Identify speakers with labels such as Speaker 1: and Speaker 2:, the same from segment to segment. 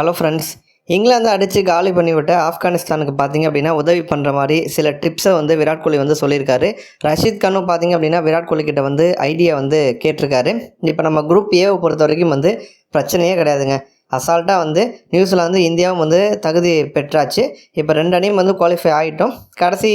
Speaker 1: Hello friends England அடித்து காலி பண்ணிவிட்டு ஆப்கானிஸ்தானுக்கு பார்த்தீங்க அப்படின்னா உதவி பண்ணுற மாதிரி சில டிப்ஸை வந்து விராட் கோலி வந்து சொல்லியிருக்காரு. ரஷீத் கானும் பார்த்தீங்க அப்படின்னா விராட் கோலி கிட்ட வந்து ஐடியா வந்து கேட்டிருக்காரு. இப்போ நம்ம குரூப் ஏவை பொறுத்த வரைக்கும் வந்து பிரச்சனையே கிடையாதுங்க. அசால்ட்டாக வந்து நியூசிலாந்து இந்தியாவும் வந்து தகுதி பெற்றாச்சு. இப்போ ரெண்டு அணியும் வந்து குவாலிஃபை ஆகிட்டோம் கடைசி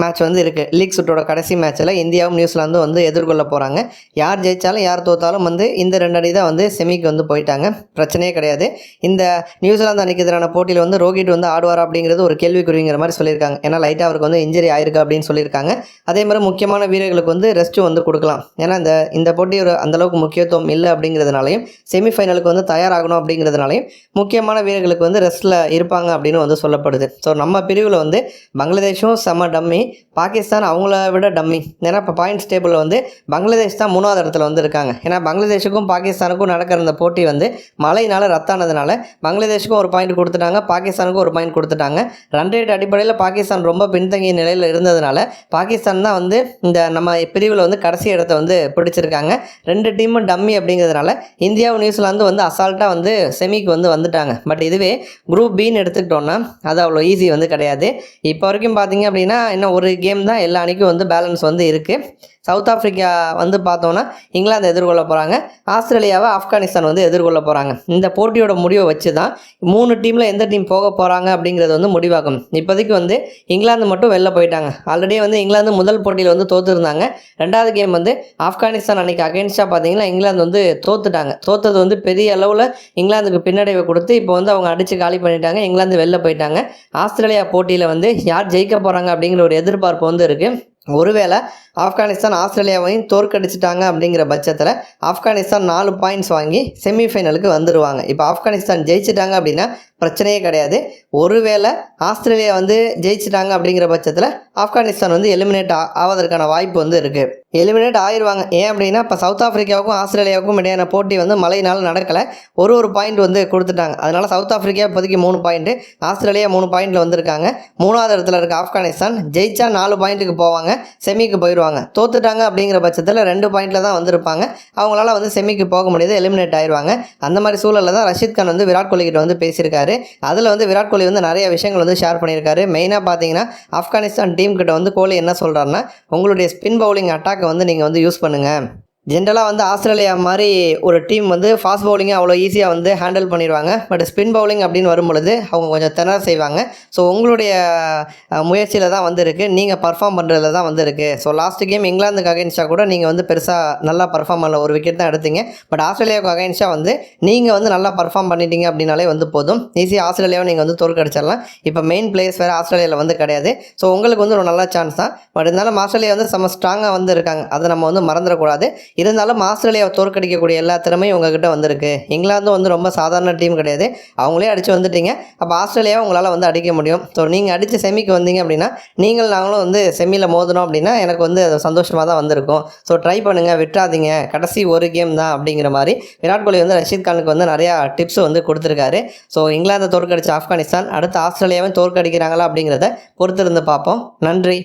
Speaker 1: மேட்ச் வந்து இருக்குது லீக் சுட்டோட கடைசி மேட்ச்சில் இந்தியாவும் நியூசிலாந்தும் வந்து எதிர்கொள்ள போகிறாங்க யார் ஜெயித்தாலும் யார் தோத்தாலும் வந்து இந்த ரெண்டு அணி தான் வந்து செமிக்கு வந்து போயிட்டாங்க. பிரச்சனையே கிடையாது. இந்த நியூசிலாந்து அணிக்கு எதிரான போட்டியில் வந்து ரோஹித் வந்து ஆடுவார் அப்படிங்கிறது ஒரு கேள்விக்குறிங்கிற மாதிரி சொல்லியிருக்காங்க. ஏன்னா லைட்டாக அவருக்கு வந்து இன்ஜரி ஆயிருக்கு அப்படின்னு சொல்லியிருக்காங்க. அதே மாதிரி முக்கியமான வீரர்களுக்கு வந்து ரெஸ்ட்டும் வந்து கொடுக்கலாம். ஏன்னா இந்த இந்த போட்டி ஒரு அந்தளவுக்கு முக்கியத்துவம் இல்லை அப்படிங்கிறதுனாலையும் செமிஃபைனலுக்கு வந்து தயாராகணும் அப்படிங்கிறது இருக்கிறதுனாலையும் முக்கியமான வீரர்களுக்கு வந்து ரெஸ்ட்டில் இருப்பாங்க அப்படின்னு வந்து சொல்லப்படுது. ஸோ நம்ம பிரிவில் வந்து பங்களாதேஷும் செம டம்மி. பாகிஸ்தான் அவங்கள விட டம்மி. ஏன்னா இப்போ பாயிண்ட்ஸ் டேபிளில் வந்து பங்களாதேஷ் தான் மூணாவது இடத்துல வந்து இருக்காங்க. ஏன்னா பங்களாதேஷுக்கும் பாகிஸ்தானுக்கும் நடக்கிற இந்த போட்டி வந்து மழையினால் ரத்தானதுனால பங்களாதேஷுக்கும் ஒரு பாயிண்ட் கொடுத்துட்டாங்க. பாகிஸ்தானுக்கும் ஒரு பாயிண்ட் கொடுத்துட்டாங்க. ரன் ரேட் அடிப்படையில் பாகிஸ்தான் ரொம்ப பின்தங்கிய நிலையில் இருந்ததுனால பாகிஸ்தான் தான் வந்து இந்த நம்ம பிரிவில் வந்து கடைசி இடத்த வந்து பிடிச்சிருக்காங்க. ரெண்டு டீமும் டம்மி அப்படிங்கிறதுனால இந்தியாவும் நியூசிலாந்து வந்து அசால்ட்டாக வந்து செமிக்கு வந்து வந்துட்டாங்க. பட் இதுவே குரூப் பின்னு எடுத்துக்கிட்டோன்னா அது அவ்வளோ ஈஸி வந்து கிடையாது. இப்போ வரைக்கும் பார்த்தீங்க அப்படின்னா இன்னும் ஒரு கேம் தான் எல்லா அணிக்கும் வந்து பேலன்ஸ் வந்து இருக்குது சவுத் ஆஃப்ரிக்கா வந்து பார்த்தோன்னா இங்கிலாந்து எதிர்கொள்ள போகிறாங்க ஆஸ்திரேலியாவை ஆப்கானிஸ்தான் வந்து எதிர்கொள்ள போகிறாங்க இந்த போட்டியோட முடிவை வச்சு தான் மூணு டீமில் எந்த டீம் போக போகிறாங்க அப்படிங்கிறது வந்து முடிவாகும் இப்போதைக்கு வந்து இங்கிலாந்து மட்டும் வெளில போயிட்டாங்க. ஆல்ரெடி வந்து இங்கிலாந்து முதல் போட்டியில் வந்து தோற்றுருந்தாங்க ரெண்டாவது கேம் வந்து ஆப்கானிஸ்தான் அன்னைக்கு அகேன்ஸ்டாக பார்த்தீங்கன்னா இங்கிலாந்து வந்து தோத்துட்டாங்க. தோத்தது வந்து பெரிய அளவில் இங்கிலாந்துக்கு பின்னடைவை கொடுத்து இப்போ வந்து அவங்க அடித்து காலி பண்ணிட்டாங்க. இங்கிலாந்து வெளில போயிட்டாங்க. ஆஸ்திரேலியா போட்டியில் வந்து யார் ஜெயிக்க போகிறாங்க அப்படிங்கிற ஒரு எதிர்பார்ப்பு வந்து இருக்குது ஒருவேளை ஆப்கானிஸ்தான் ஆஸ்திரேலியாவையும் தோற்கடிச்சிட்டாங்க அப்படிங்கிற பட்சத்தில் ஆப்கானிஸ்தான் நாலு பாயிண்ட்ஸ் வாங்கி செமிஃபைனலுக்கு வந்துடுவாங்க இப்போ ஆப்கானிஸ்தான் ஜெயிச்சிட்டாங்க அப்படின்னா பிரச்சனையே கிடையாது. ஒருவேளை ஆஸ்திரேலியா வந்து ஜெயிச்சிட்டாங்க அப்படிங்கிற பட்சத்தில் ஆப்கானிஸ்தான் வந்து எலிமினேட் ஆவதற்கான வாய்ப்பு வந்து இருக்குது எலிமினேட் ஆயிடுவாங்க ஏன் அப்படின்னா இப்போ சவுத் ஆஃப்ரிக்காவுக்கும் ஆஸ்திரேலியாவுக்கும் இடையான போட்டி வந்து மழையினால் நடக்கலை. ஒரு ஒரு பாயிண்ட் வந்து கொடுத்துட்டாங்க. அதனால் சவுத் ஆஃப்ரிக்கா இப்போதைக்கு மூணு பாயிண்ட்டு ஆஸ்திரேலியா மூணு பாயிண்டில் வந்திருக்காங்க. மூணாவது இடத்துல இருக்க ஆப்கானிஸ்தான் ஜெயிச்சா நாலு பாயிண்ட்டுக்கு போவாங்க. செமிக்கு போயிடுவாங்க தோத்துட்டாங்க அப்படிங்கிற பட்சத்தில் ரெண்டு பாயிண்டில் தான் வந்திருப்பாங்க. அவங்களால வந்து செமிக்கு போக முடியாது. எலிமினேட் ஆயிடுவாங்க அந்த மாதிரி சூழலில் தான் ரஷீத் கான் வந்து விராட் கோலி கிட்ட வந்து பேசியிருக்காரு. அதில் வந்து விராட் கோலி வந்து நிறைய விஷயங்கள் வந்து ஷேர் பண்ணியிருக்காரு. மெயினாக பார்த்தீங்கன்னா ஆப்கானிஸ்தான் டீம் கிட்ட வந்து கோலி என்ன சொல்கிறாருன்னா உங்களுடைய ஸ்பின் பவுலிங் அட்டாக் வந்து நீங்கள் வந்து யூஸ் பண்ணுங்கள் ஜென்ரலாக வந்து ஆஸ்திரேலியா மாதிரி ஒரு டீம் வந்து ஃபாஸ்ட் பவுலிங்கை அவ்வளோ ஈஸியாக வந்து ஹேண்டில் பண்ணிடுவாங்க. பட் ஸ்பின் பவுலிங் அப்படின்னு வரும்பொழுது அவங்க கொஞ்சம் திணற செய்வாங்க. ஸோ உங்களுடைய முயற்சியில் தான் வந்து இருக்குது நீங்கள் பர்ஃபார்ம் பண்ணுறதுல தான் வந்து இருக்குது ஸோ லாஸ்ட் கேம் இங்கிலாந்துக்கு அகைன்ஸ்டாக கூட நீங்கள் வந்து பெருசாக நல்லா பர்ஃபார்ம் பண்ணல. ஒரு விக்கெட் தான் எடுத்தீங்க. பட் ஆஸ்திரேலியாவுக்கு அகைன்ஸ்டாக வந்து நீங்கள் வந்து நல்லா பர்ஃபார்ம் பண்ணிட்டீங்க அப்படின்னாலே வந்து போதும். ஈஸியாக ஆஸ்திரேலியாவை நீங்கள் வந்து தோற்கடிச்சிடலாம். இப்போ மெயின் பிளேயர்ஸ் வேறு ஆஸ்திரேலியாவில் வந்து கிடையாது. ஸோ உங்களுக்கு வந்து ஒரு நல்ல சான்ஸ் தான். பட் இருந்தாலும் ஆஸ்திரேலியா வந்து செம்ம ஸ்ட்ராங்காக வந்து இருக்காங்க. அதை நம்ம வந்து மறந்துடக்கூடாது. இருந்தாலும் ஆஸ்திரேலியாவை தோற்கடிக்கக்கூடிய எல்லா திறமையும் உங்ககிட்ட வந்திருக்கு. இங்கிலாந்தும் வந்து ரொம்ப சாதாரண டீம் கிடையாது. அவங்களே அடித்து வந்துட்டீங்க. அப்போ ஆஸ்திரேலியாவை உங்களால் வந்து அடிக்க முடியும். ஸோ நீங்கள் அடித்து செமிக்கு வந்தீங்க அப்படின்னா நீங்கள் நாங்களும் வந்து செமியில் மோதணும் அப்படின்னா எனக்கு வந்து அது சந்தோஷமாக தான் வந்திருக்கும். ஸோ ட்ரை பண்ணுங்கள் விட்டுறாதீங்க. கடைசி ஒரு கேம் தான் அப்படிங்கிற மாதிரி விராட் கோலி வந்து ரஷீத் கானுக்கு வந்து நிறையா டிப்ஸ் வந்து கொடுத்துருக்காரு. ஸோ இங்கிலாந்தை தோற்கடிச்ச ஆப்கானிஸ்தான் அடுத்து ஆஸ்திரேலியாவும் தோற்கடிக்கிறாங்களா அப்படிங்கிறத பொறுத்திருந்து பார்ப்போம். நன்றி.